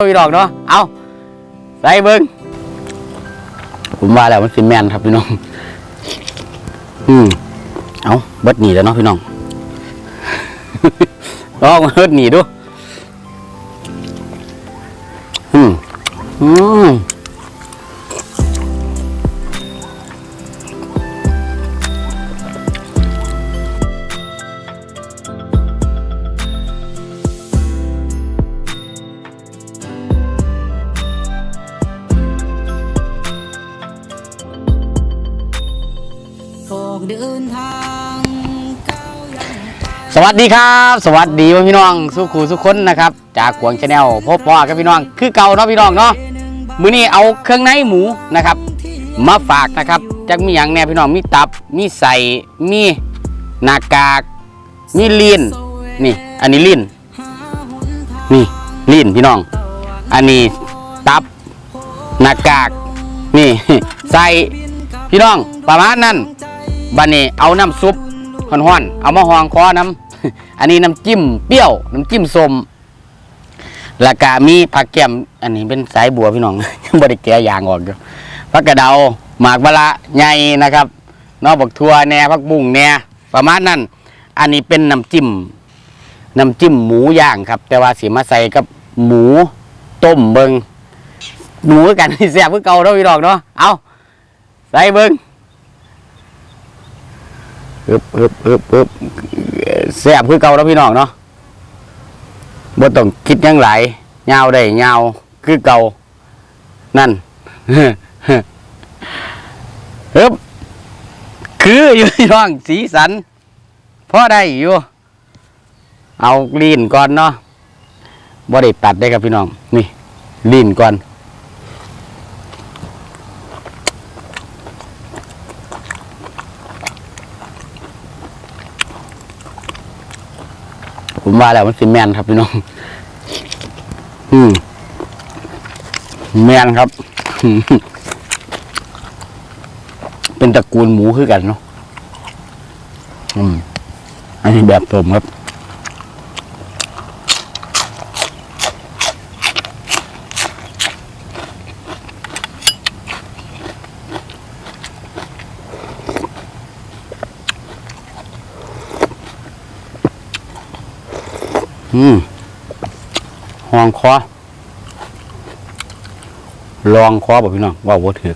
พี่ดอกเนาะ เอาใส่เบิ้งผมว่าแล้วมันสิแมนครับพี่น้อง อืม เอาเบิดหนีแล้วเนาะพี่น้องลองเบิดหนีดู อืม อืม เดินทางก้าวยังสวัสดีครับ สวัสดีพี่น้องสุขูสุขคนนะครับ จากกวงชาแนลพบพ่อกับพี่น้องคือเก่าเนาะพี่น้องเนาะมื้อนี้เอาเครื่องในหมูนะครับ มาฝากนะครับจักมีอย่างแน่พี่น้องมีตับมีใส่มีหน้ากากมีลีนนี่ อันนี้ลีนนี่ลีนพี่น้อง อันนี้ตับหน้ากากนี่ใส่พี่น้องประมาณนั้น บัดนี้เอาน้ำซุปห้อนๆเอามาหองคอน้ำอันนี้น้ำจิ้มเปรี้ยว น้ำจิ้มส้มแล้วก็มีผักแก้มอันนี้เป็นสายบัวพี่น้องยังบริแกะยางออกอยู่ผักกระเดาหมากบะละใหญ่นะครับนอกบักทั่วแหน่ผักบุ้งแหน่ประมาณนั้น อันนี้เป็นน้ำจิ้มน้ำจิ้มหมูย่างครับ แต่ว่าสีมาใส่กับหมูต้มเบิงหมูกันแซ่บเพื่อเก่าเนาะพี่น้องเนาะเอาใส่เบิง อึบอึบอึบอึบแซ่บเพื่อเก่าเนาะพี่น้องเนาะบ่ต้องคิดยังหลายยาวได้ยาวคือเก่านั่นฮึบคืออยู่พี่น้องสีสันพอได้อยู่ เอาลีนก่อนเนาะบ่ได้ตัดได้ครับพี่น้อง นี่ลีนก่อน ว่าแล้วมันสิแมนครับพี่น้อง อืมแมนครับ เป็นตระกูลหมูคือกันเนาะ อืม อันนี้แบบผมครับ อืมห้องคอลองคอบอกพี่น้องว่าบ่ถือ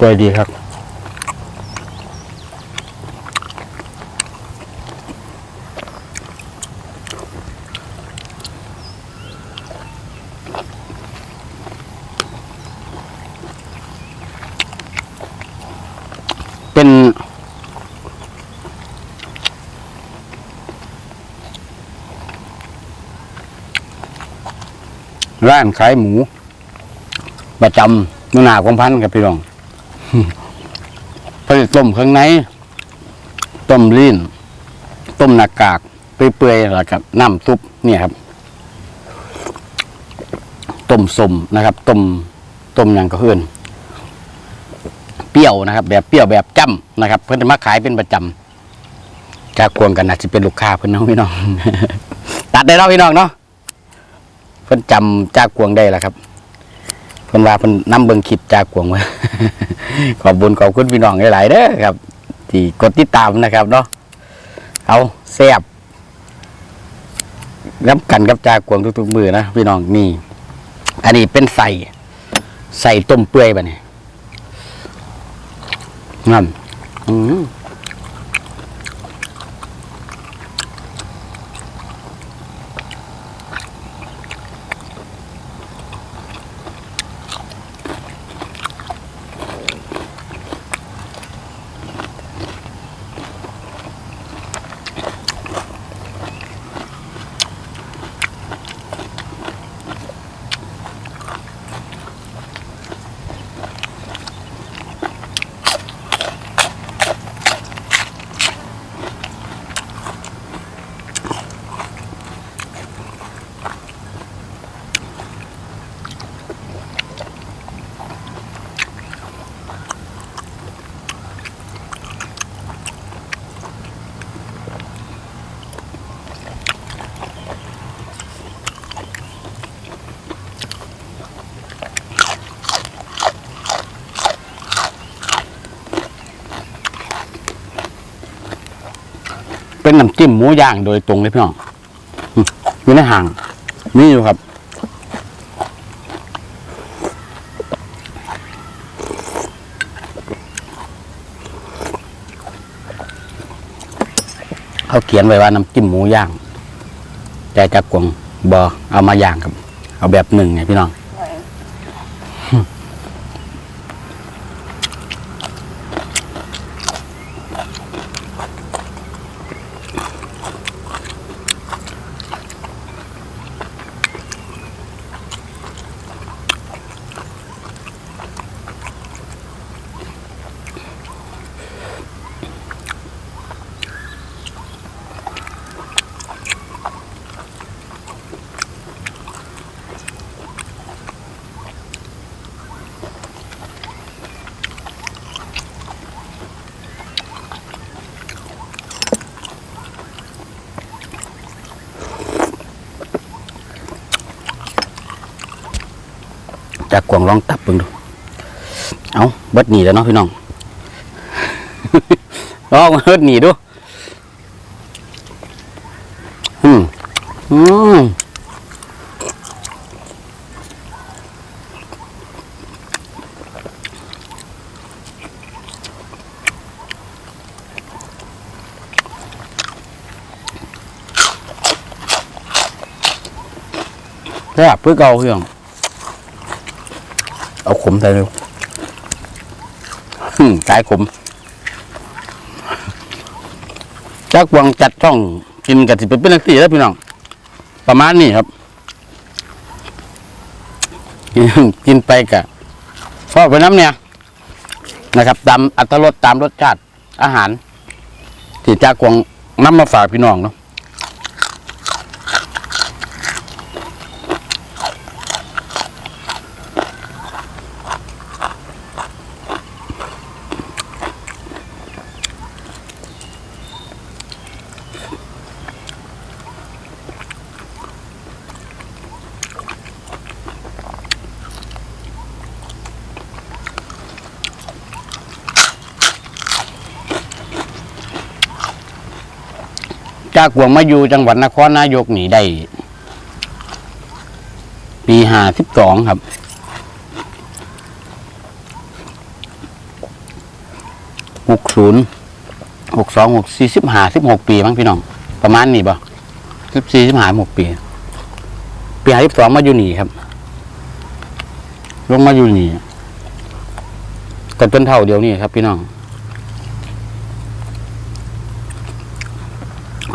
ตัวดีครับ เป็น ร้านขายหมู ประจำนุนาของพันกับพี่รองผลิตต้มข้างใน ต้มลิ้น ต้มหน้ากาก เปื่อยๆแล้วกับน้ำซุปเนี่ยครับ ต้มสมนะครับ ต้ม ต้มอย่างก็เพื่อน รี้ยวนะครับ แบบเปรี้ยวแบบจ้ำนะครับ เพื่อนมาขายเป็นประจำจากควงกันอาจะเป็นลูกค้าเพื่อนน้องพี่น้อง ตัดได้แล้วพี่น้องเนาะเพื่อนจำจากควงได้แล้วครับ เพื่อนว่าเพื่อนนำเบิงคลิปจากควงไว้ขอบบุญขอบคุณพี่น้องหลายๆเด้อครับ ที่กดติดตามนะครับเนาะเอาแซบรับกันกับจากควงทุกๆมือนะพี่น้องนี่ อันนี้เป็นใส่ใส่ต้มเปื่อยบะเนี่ย นั่น อืม เป็นน้ำจิ้มหมูย่างโดยตรงเลยพี่น้องอยู่ในห่างนี่อยู่ครับ เขาเขียนไว้ว่าน้ำจิ้มหมูย่าง แต่จากกวงบอเอามาย่างครับ เอาแบบหนึ่งไงพี่น้อง จากกวางลองตับเบิ่งดู เอาเบิดหนีแล้วเนาะพี่น้องลองเบิดหนีดูอืมอืมแซ่บเพื่อเก่าพี่อง เอาขมใส่เลยอืมสายขมจากวังจัดช่องกินกับสิเป็นเป็นนักสี่แล้วพี่น้อง ประมาณนี้ครับ กินไปกะฟอกไปน้ำเนี่ย นะครับ ตามอัตรสตามรสชาติอาหารที่จากกวางน้ำมาฝากพี่น้องเนาะ จากกวงมาอยู่จังหวัดนครนายกนี่ได้ ปีห้าสิบสองครับ หกศูนย์หกสองหกสี่สิบห้าสิบหกปีมั้งพี่น้อง ประมาณนี้บ่สิบสี่สิบห้าหกปี ปีห้าสิบสองมาอยู่นี่ครับ ลงมาอยู่นี่ก็เป็นเท่าเดียวนี่ครับพี่น้อง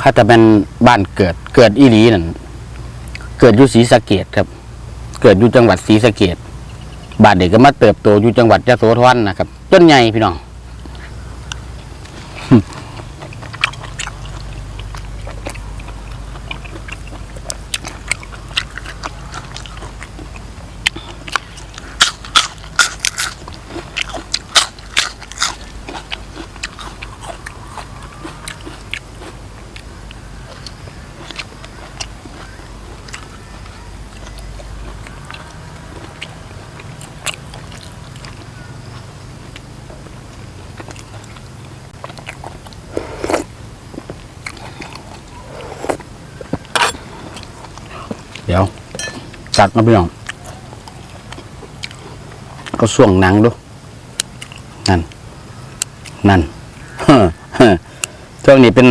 ถ้าจะเป็นบ้านเกิด เกิดอีหลีนั่นเกิดอยู่ศรีสะเกดครับ เกิดอยู่จังหวัดศรีสะเกดบ้านเด็กก็มาเติบโตอยู่จังหวัดยะโสธรนะครับต้นใหญ่พี่น้อง จัดมาพี่น้องก็ส่วงหนังดูนั่น นั่นช่วงนี้เป็น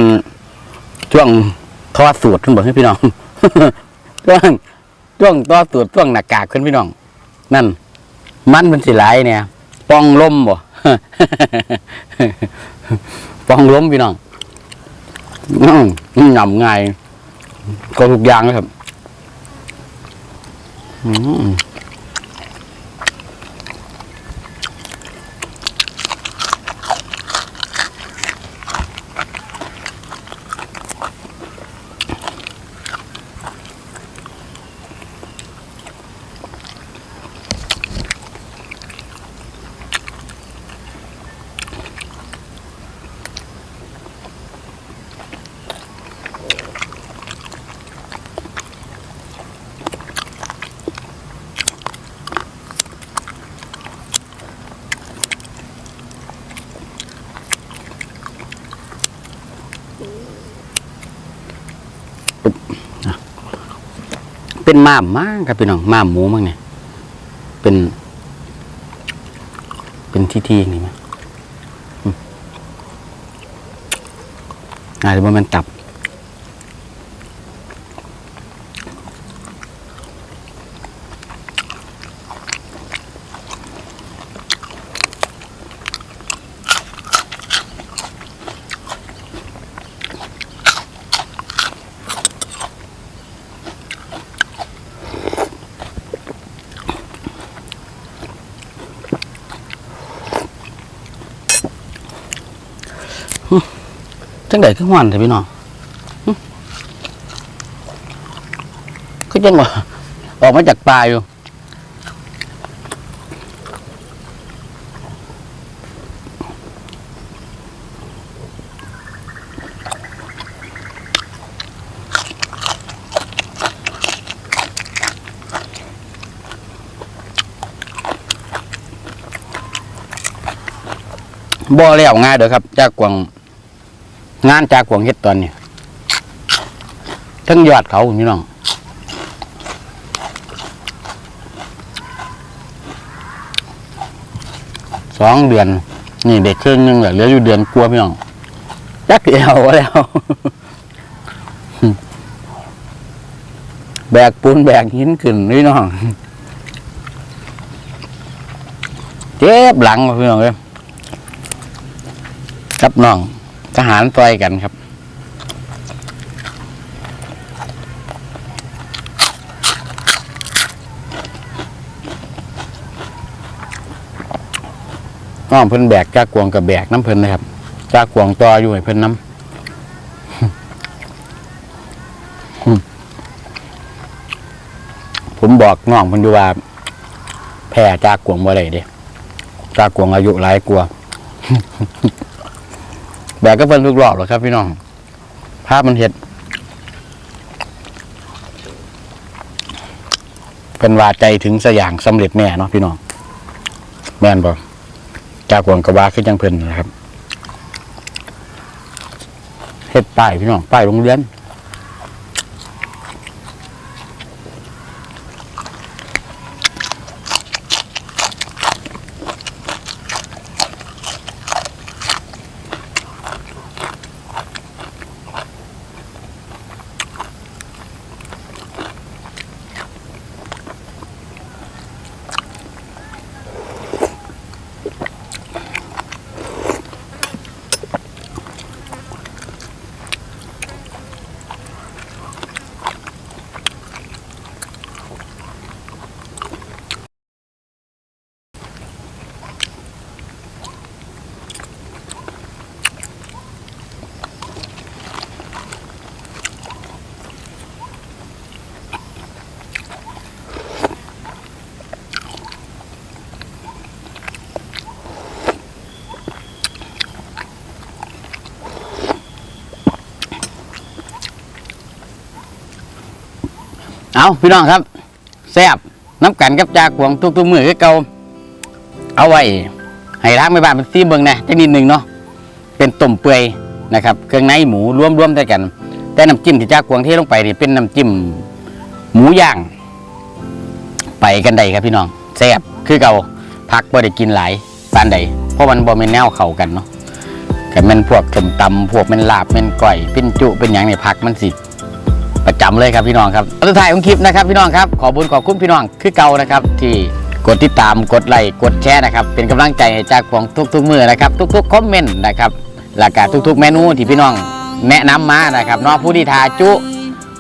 ช่วงทอดสูตรขึ้นบอกให้พี่น้องช่วงช่วงทอดสูตรช่วงหน้ากากขึ้นพี่น้อง นั่น มันเป็นสิหลเนี่ยป้องล้มบ่ป้องล้มพี่น้องอื้อหนำง่ายก็ทุกอย่างเลยครับ อืม เป็นม่ามมากครับพี่น้องม่ามหมูมั้งเนี่ย เป็น เป็นที่ที่อย่างนี้มั้ยอืมอาจจะว่ามันตับ จังไดคือหวานเถอะพี่น้องคือจังว่าออกมาจากป่าอยู่บ่แล้วง่ายเด้อครับจากกวาง งานจากกวงเฮ็ดตอนนี้ทั้งยอดเขาพี่น้องสองเดือน นี่เด็กครึ่งหนึงแหละเหลืออยู่เดือนกลัวพี่น้องจักเดียวแล้วแบกปูนแบกหินขึ้นพี่น้องเจ็บหลังพี่น้องเอ้ยครับน้อง ทหารต่อยกันครับ น้องเพิ่นแบกจากกวงกับแบกน้ำเพิ่นนะครับจากกวงต่ออยู่ให้เพิ่นน้ำผมบอกน้องเพิ่นอยู่ว่า แพ้จากกวงบ่ได้เด้จากกวงอายุหลายกว่า แบกก็เพิ่นทุกรอบหรอครับ พี่น้อง ภาพมันเห็ดเป็นว่าใจถึงสย่างสำเร็จแน่เนาะพี่น้อง แม่นบอกจากหวงกระวาขึ้นยังเพิ่นนะครับเห็ดป้ายพี่น้องป้ายโรงเรียน เอาพี่น้องครับแซ่บน้ำกันกับจากหวงทุกๆมือคือเกาเอาไว้ให้ทางแม่บานเป็นซีเบิงนะจักนิดหนึ่งเนาะเป็นต้มเปื่อยนะครับ เครื่องในหมูรวมๆด้วยกัน แต่น้ำจิ้มที่จากหวงที่ลงไปนี่เป็นน้ำจิ้มหมูย่าง ไปกันได้ครับพี่น้องแซ่บคือเก่าผักบ่ได้กินหลายปานใดเพราะมันบ่แม่นแนวเข้ากันเนาะก็แม่นพวกสมตำพวกม่นลาบม่นก้อย เป็นจุเป็นหยังนี่ผักมันสิ ประจำเลยครับพี่น้องครับสุดท้ายของคลิปนะครับพี่น้องครับขอบุญขอบคุณพี่น้องคือเก่านะครับที่กดติดตามกดไลค์กดแชร์นะครับเป็นกำลังใจให้จากของทุกๆมือนะครับทุกๆคอมเมนต์นะครับหลักการทุกๆ เมนูที่พี่น้องแนะนำมานะครับเนาะผู้ที่ทาจุ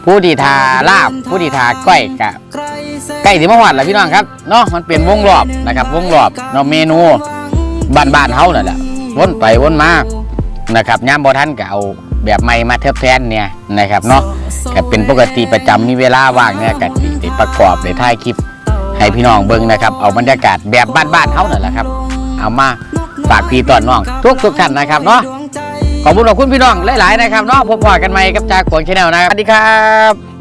ผู้ที่ทาลาบ ผู้ที่ทาก้อยกะใกล้ถึงมะฮวดแล้วพี่น้องครับเนาะมันเป็นวงรอบนะครับ วงรอบเนาะเมนูบ้านๆเฮานั่นแหละวนไปวนมานะครับย่ามบ่ทันก็เอา แบบใหม่มาเทบแทนเนี่ยนะครับเนาะก็เป็นปกติประจำมีเวลาว่างเนี่ยก็สิได้ประกอบได้ถ่ายคลิป ให้พี่น้องเบิ่งนะครับ เอาบรรยากาศแบบบ้านๆเฮานั่นแหละครับ เอามาฝากพี่ตอนน้อง ทุกทุกๆท่านนะครับเนาะขอบคุณขอบคุณพี่น้องหลายๆนะครับเนาะพบกันใหม่กับจากกวงชาแนลนะครับสวัสดีครับ